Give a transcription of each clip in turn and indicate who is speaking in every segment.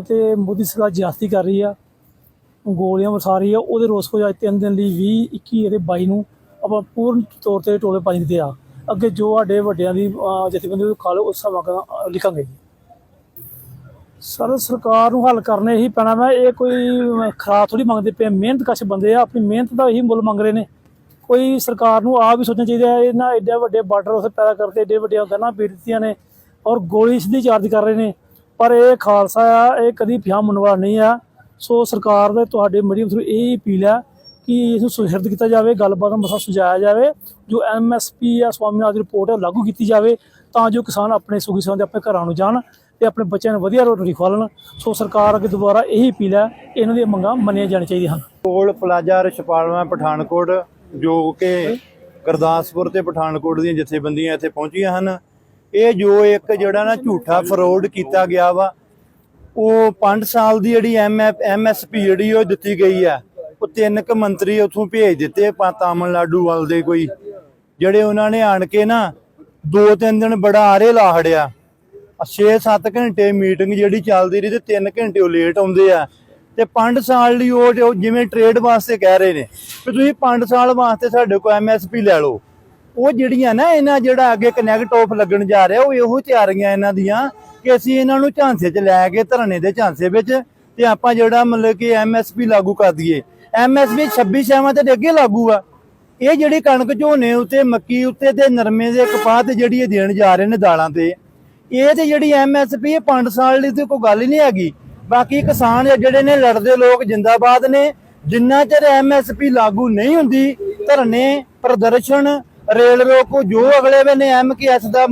Speaker 1: ਤੇ ਮੋਦੀ ਸਰਕਾਰ ਜਿਆਸਤੀ ਕਰ ਰਹੀ ਆ, ਗੋਲੀਆਂ ਵਰਸਾ ਰਹੀ ਆ, ਉਹਦੇ ਰੋਸ ਵਜੋਂ ਅੱਜ ਤਿੰਨ ਦਿਨ ਲਈ 20 21 ਅਤੇ 22 ਨੂੰ ਆਪਾਂ ਪੂਰਨ ਤੌਰ ਤੇ ਟੋਲੇ ਪਾਣੀ ਦਿੱਤੇ ਆ। ਅੱਗੇ ਜੋ ਸਾਡੇ ਵੱਡਿਆਂ ਦੀ ਜਥੇਬੰਦੀ ਉਹ ਖਾ ਲਓ ਉਸ ਹਿਸਾਬ ਲਿਖਾਂਗੇ ਜੀ। ਸਰ, ਸਰਕਾਰ ਨੂੰ ਹੱਲ ਕਰਨੇ ਹੀ ਪੈਣਾ ਵਾ, ਇਹ ਕੋਈ ਖਰਾਬ ਥੋੜੀ ਮੰਗਦੇ ਪਏ ਮਿਹਨਤ ਕਸ਼ ਬੰਦੇ ਆ, ਆਪਣੀ ਮਿਹਨਤ ਦਾ ਹੀ ਮੁੱਲ ਮੰਗ ਰਹੇ ਨੇ। ਕੋਈ ਸਰਕਾਰ ਨੂੰ ਆਪ ਵੀ ਸੋਚਣਾ ਚਾਹੀਦਾ ਹੈ, ਇਹਨਾਂ ਐਡੇ ਵੱਡੇ ਬਾਰਡਰ ਉਸੇ ਪੈਦਾ ਕਰਦੇ ਐਡੇ ਵੱਡੀਆਂ ਗਨਾਂ ਪੀੜ ਦਿੱਤੀਆਂ ਨੇ ਔਰ ਗੋਲੀ ਸਿੱਧੀ ਚਾਰਜ ਕਰ ਰਹੇ ਨੇ। ਪਰ ਇਹ ਖਾਲਸਾ ਆ, ਇਹ ਕਦੀ ਫਿਆ ਮਨਵਾ ਨਹੀਂ ਆ। ਸੋ ਸਰਕਾਰ ਦੇ ਤੁਹਾਡੇ ਮੀਡੀਅਮ ਥਰੂ ਇਹ ਹੀ ਅਪੀਲ ਹੈ ਕਿ ਇਸ ਨੂੰ ਸੁਹਿਰਦ ਕੀਤਾ ਜਾਵੇ, ਗੱਲਬਾਤ ਦਾ ਮਸਲਾ ਸੁਝਾਇਆ ਜਾਵੇ, ਜੋ ਐਮਐਸਪੀ ਆ ਸਵਾਮੀਨਾਥਨ ਦੀ ਰਿਪੋਰਟ ਹੈ ਲਾਗੂ ਕੀਤੀ ਜਾਵੇ, ਤਾਂ ਜੋ ਕਿਸਾਨ ਆਪਣੇ ਸੁਖੀ ਸੰਦੇ ਆਪਣੇ ਘਰਾਂ ਨੂੰ ਜਾਣ ਤੇ ਆਪਣੇ ਬੱਚਿਆਂ ਨੂੰ ਵਧੀਆ ਰੋਟੀ ਖਵਾਲਣ। ਸੋ ਸਰਕਾਰ ਅੱਗੇ ਦੁਬਾਰਾ ਇਹੀ ਅਪੀਲ ਹੈ ਇਹਨਾਂ ਦੀਆਂ ਮੰਗਾਂ ਮੰਨੀਆਂ ਜਾਣੀਆਂ ਚਾਹੀਦੀਆਂ ਹਨ।
Speaker 2: ਕੋਲ ਪਲਾਜ਼ਾ ਰਛਪਾਲਵਾ ਪਠਾਨਕੋਟ, ਜੋ ਕਿ ਗੁਰਦਾਸਪੁਰ ਤੇ ਪਠਾਨਕੋਟ ਦੀਆਂ ਜਥੇਬੰਦੀਆਂ ਇੱਥੇ ਪਹੁੰਚੀਆਂ ਹਨ। ਇਹ ਜੋ ਇੱਕ ਜਿਹੜਾ ਨਾ ਝੂਠਾ ਫਰੋਡ ਕੀਤਾ ਗਿਆ ਵਾ, ਉਹ 5 ਸਾਲ ਦੀ ਜਿਹੜੀ ਐਮਐਸਪੀ ਜਿਹੜੀ ਉਹ ਦਿੱਤੀ ਗਈ ਆ, ਉਹ ਤਿੰਨ ਕ ਮੰਤਰੀ ਉਥੋਂ ਭੇਜ ਦਿੱਤੇ ਪਾ ਤਾਮਿਲਨਾਡੂ ਵੱਲ ਦੇ ਕੋਈ। ਜਿਹੜੇ ਉਹਨਾਂ ਨੇ ਆਣ ਕੇ ਨਾ ਦੋ ਤਿੰਨ ਦਿਨ ਬੜਾ ਆਰੇ ਲਾ ਹੜਿਆ। 6-7 ਘੰਟੇ ਮੀਟਿੰਗ ਜਿਹੜੀ ਚੱਲਦੀ ਰਹੀ ਤੇ 3 ਘੰਟੇ ਉਹ ਲੇਟ ਆਉਂਦੇ ਆ। ਤੇ 5 ਸਾਲ ਲਈ ਉਹ ਜਿਵੇਂ ਟ੍ਰੇਡ ਵਾਸਤੇ ਕਹਿ ਰਹੇ ਨੇ, ਵੀ ਤੁਸੀਂ 5 ਸਾਲ ਵਾਸਤੇ ਸਾਡੇ ਕੋਲ ਐਮਐਸਪੀ ਲੈ ਲਓ। ਉਹ ਜਿਹੜੀਆਂ ਨਾ ਇਹਨਾਂ ਜਿਹੜਾ ਅੱਗੇ ਕਨੈਕਟ ਆਫ ਲੱਗਣ ਜਾ ਰਿਹਾ, ਉਹ ਇਹੋ ਤਿਆਰੀਆਂ ਇਹਨਾਂ ਦੀਆਂ ਕਿ ਅਸੀਂ ਇਹਨਾਂ ਨੂੰ ਝਾਂਸੇ 'ਚ ਲੈ ਕੇ ਧਰਨੇ ਦੇ ਝਾਂਸੇ ਵਿੱਚ ਤੇ ਆਪਾਂ ਜਿਹੜਾ ਮਤਲਬ ਕਿ ਐਮਐਸਪੀ ਲਾਗੂ ਕਰ ਦਈਏ। ਐਮਐਸਪੀ 26 ਛੇਵਾਂ ਤੇ ਅੱਗੇ ਲਾਗੂ ਆ। ਇਹ ਜਿਹੜੀ ਕਣਕ ਝੋਨੇ ਉੱਤੇ, ਮੱਕੀ ਉੱਤੇ ਤੇ ਨਰਮੇ ਦੇ ਕਪਾਹ ਤੇ ਜਿਹੜੀ ਇਹ ਦੇਣ ਜਾ ਰਹੇ ਨੇ ਦਾਲਾਂ ਤੇ, ਇਹ ਤੇ ਜਿਹੜੀ ਐਮਐਸਪੀ ਇਹ 5 ਸਾਲ ਲਈ ਤੇ ਕੋਈ ਗੱਲ ਹੀ ਨਹੀਂ ਹੈਗੀ। ਬਾਕੀ ਕਿਸਾਨ ਜਿਹੜੇ ਨੇ ਲੜਦੇ ਲੋਕ ਜਿੰਦਾਬਾਦ ਨੇ। ਜਿੰਨਾ ਚਿਰ ਐਮਐਸਪੀ ਲਾਗੂ ਨਹੀਂ ਹੁੰਦੀ, ਧਰਨੇ, ਪ੍ਰਦਰਸ਼ਨ ਰੇਲ ਰੋਕੋ ਜੋ ਅਗਲੇ ਵੇਲੇ ਐਮਕੇਐਸ ਦਾ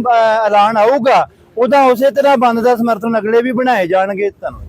Speaker 2: ਐਲਾਨ ਆਊਗਾ, ਉਹਦਾ ਉਸੇ ਤਰ੍ਹਾਂ ਬੰਦ ਦਾ ਸਮਰਥਨ ਅਗਲੇ ਵੀ ਬਣਾਏ ਜਾਣਗੇ ਧੰਨਵਾਦ